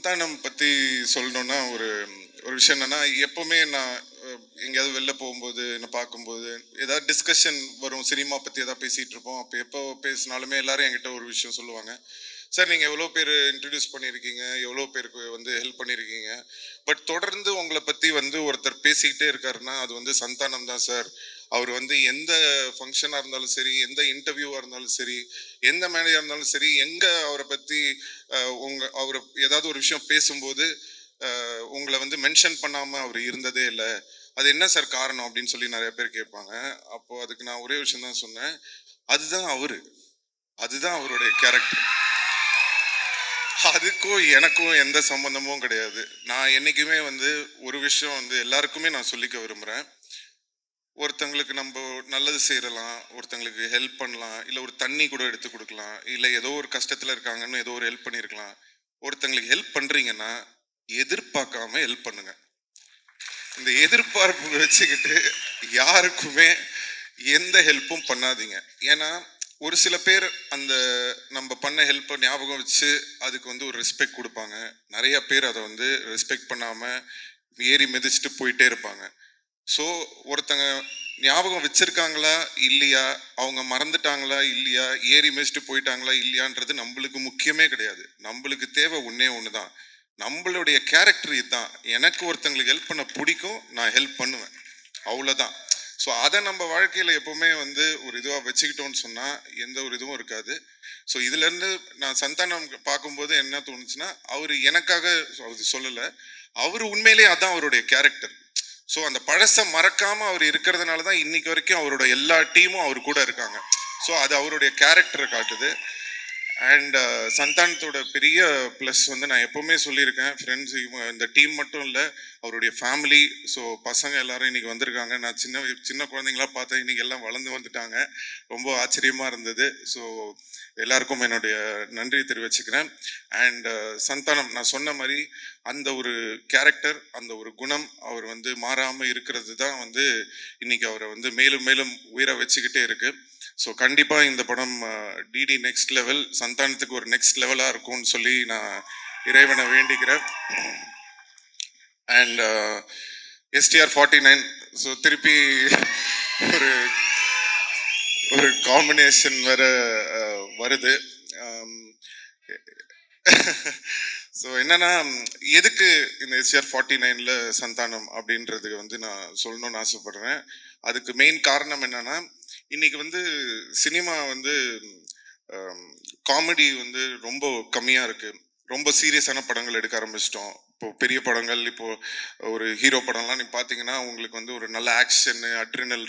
சந்தானம் பற்றி சொல்லணும்னா ஒரு ஒரு விஷயம் என்னன்னா எப்போவுமே நான் எங்கேயாவது வெளில போகும்போது என்ன பார்க்கும்போது ஏதாவது டிஸ்கஷன் வரும் சினிமா பற்றி ஏதாவது பேசிகிட்டு இருப்போம். அப்போ எப்போ பேசினாலுமே எல்லாரும் என்கிட்ட ஒரு விஷயம் சொல்லுவாங்க. சார் நீங்கள் எவ்வளோ பேர் இன்ட்ரடியூஸ் பண்ணியிருக்கீங்க எவ்வளோ பேருக்கு வந்து ஹெல்ப் பண்ணியிருக்கீங்க பட் தொடர்ந்து உங்களை பற்றி வந்து ஒருத்தர் பேசிக்கிட்டே இருக்காருன்னா அது வந்து சந்தானம் தான் சார். அவர் வந்து எந்த ஃபங்க்ஷனாக இருந்தாலும் சரி எந்த இன்டர்வியூவாக இருந்தாலும் சரி எந்த மேனேஜாக இருந்தாலும் சரி எங்கே அவரை பற்றி உங்கள் அவர் ஏதாவது ஒரு விஷயம் பேசும்போது உங்களை வந்து மென்ஷன் பண்ணாமல் அவர் இருந்ததே இல்லை. அது என்ன சார் காரணம் அப்படின்னு சொல்லி நிறைய பேர் கேட்பாங்க. அப்போது அதுக்கு நான் ஒரே விஷயம் தான் சொன்னேன். அதுதான் அவர். அதுதான் அவருடைய கேரக்டர் அதுக்கும் எனக்கும் எந்த சம்பந்தமும் கிடையாது. நான் என்றைக்குமே வந்து ஒரு விஷயம் வந்து எல்லாருக்குமே நான் சொல்லிக்க விரும்புகிறேன் ஒருத்தங்களுக்கு நம்ம நல்லது செய்யலாம் ஒருத்தங்களுக்கு ஹெல்ப் பண்ணலாம் இல்லை ஒரு தண்ணி கூட எடுத்து கொடுக்கலாம் இல்லை ஏதோ ஒரு கஷ்டத்தில் இருக்காங்கன்னு ஏதோ ஒரு ஹெல்ப் பண்ணியிருக்கலாம் ஒருத்தங்களுக்கு ஹெல்ப் பண்ணுறீங்கன்னா எதிர்பார்க்காம ஹெல்ப் பண்ணுங்க. இந்த எதிர்பார்ப்பு வச்சுக்கிட்டு யாருக்குமே எந்த ஹெல்ப்பும் பண்ணாதீங்க. ஏன்னா ஒரு சில பேர் அந்த நம்ம பண்ண ஹெல்ப்பை ஞாபகம் வச்சு அதுக்கு வந்து ஒரு ரெஸ்பெக்ட் கொடுப்பாங்க. நிறைய பேர் அதை வந்து ரெஸ்பெக்ட் பண்ணாமல் ஏறி மிதிச்சுட்டு போயிட்டே இருப்பாங்க. ஸோ ஒருத்தங்க ஞாபகம் வச்சிருக்காங்களா? இல்லையா? அவங்க மறந்துட்டாங்களா? இல்லையா? ஏறி மிதிச்சுட்டு போயிட்டாங்களா? இல்லையான்றது நம்மளுக்கு முக்கியமே கிடையாது. நம்மளுக்கு தேவை ஒன்றே ஒன்று தான் நம்மளுடைய கேரக்டர் இதுதான். எனக்கு ஒருத்தங்களுக்கு ஹெல்ப் பண்ண பிடிக்கும் நான் ஹெல்ப் பண்ணுவேன். அவ்வளோதான் ஸோ அதை நம்ம வாழ்க்கையில் எப்போவுமே வந்து ஒரு இதுவாக வச்சுக்கிட்டோம்னு சொன்னால் எந்த ஒரு இதுவும் இருக்காது. ஸோ இதுலேருந்து நான் சந்தானம் பார்க்கும்போது என்ன தோணுச்சுன்னா அவர் எனக்காக அவர் சொல்லலை. அவர் உண்மையிலேயே அதான் அவருடைய கேரக்டர் ஸோ அந்த பழசை மறக்காம அவர் இருக்கிறதுனால தான் இன்னைக்கு வரைக்கும் அவரோட எல்லா டீமும் அவர் கூட இருக்காங்க. ஸோ அது அவருடைய கேரக்டரை காட்டுது. அண்ட் uh, சந்தானத்தோட பெரிய ப்ளஸ் வந்து நான் எப்போவுமே சொல்லியிருக்கேன். ஃப்ரெண்ட்ஸ் இந்த டீம் மட்டும் இல்லை அவருடைய ஃபேமிலி ஸோ பசங்க எல்லாரும் இன்னைக்கு வந்திருக்காங்க. நான் சின்ன சின்ன குழந்தைங்களா பார்த்தேன் இன்னைக்கு எல்லாம் வளர்ந்து வந்துட்டாங்க. ரொம்ப ஆச்சரியமாக இருந்தது. ஸோ எல்லாருக்கும் என்னுடைய நன்றி தெரிவிச்சுக்கிறேன். அண்ட் uh, சந்தானம் நான் சொன்ன மாதிரி அந்த ஒரு கேரக்டர் அந்த ஒரு குணம் அவர் வந்து மாறாமல் இருக்கிறது தான் வந்து இன்னைக்கு அவரை வந்து மேலும் மேலும் உயிரை வச்சுக்கிட்டே இருக்குது ஸோ கண்டிப்பாக இந்த படம் டிடி நெக்ஸ்ட் லெவல் சந்தானத்துக்கு ஒரு நெக்ஸ்ட் லெவலாக இருக்கும்னு சொல்லி நான் இறைவனை வேண்டிக்கிறேன் and STR forty nine so திருப்பி ஒரு ஒரு காம்பினேஷன் வேற வருது. ஸோ என்னன்னா எதுக்கு இந்த எஸ்ஆர் ஃபார்ட்டி நைனில் சந்தானம் அப்படின்றது வந்து நான் சொல்லணும்னு ஆசைப்படுறேன். அதுக்கு மெயின் காரணம் என்னன்னா இன்னைக்கு வந்து சினிமா வந்து காமெடி வந்து ரொம்ப கம்மியாக இருக்கு. ரொம்ப சீரியஸான படங்கள் எடுக்க ஆரம்பிச்சிட்டோம். இப்போ பெரிய படங்கள் இப்போ ஒரு ஹீரோ படம்லாம் நீ பார்த்தீங்கன்னா உங்களுக்கு வந்து ஒரு நல்ல ஆக்ஷன் அட்ரினல்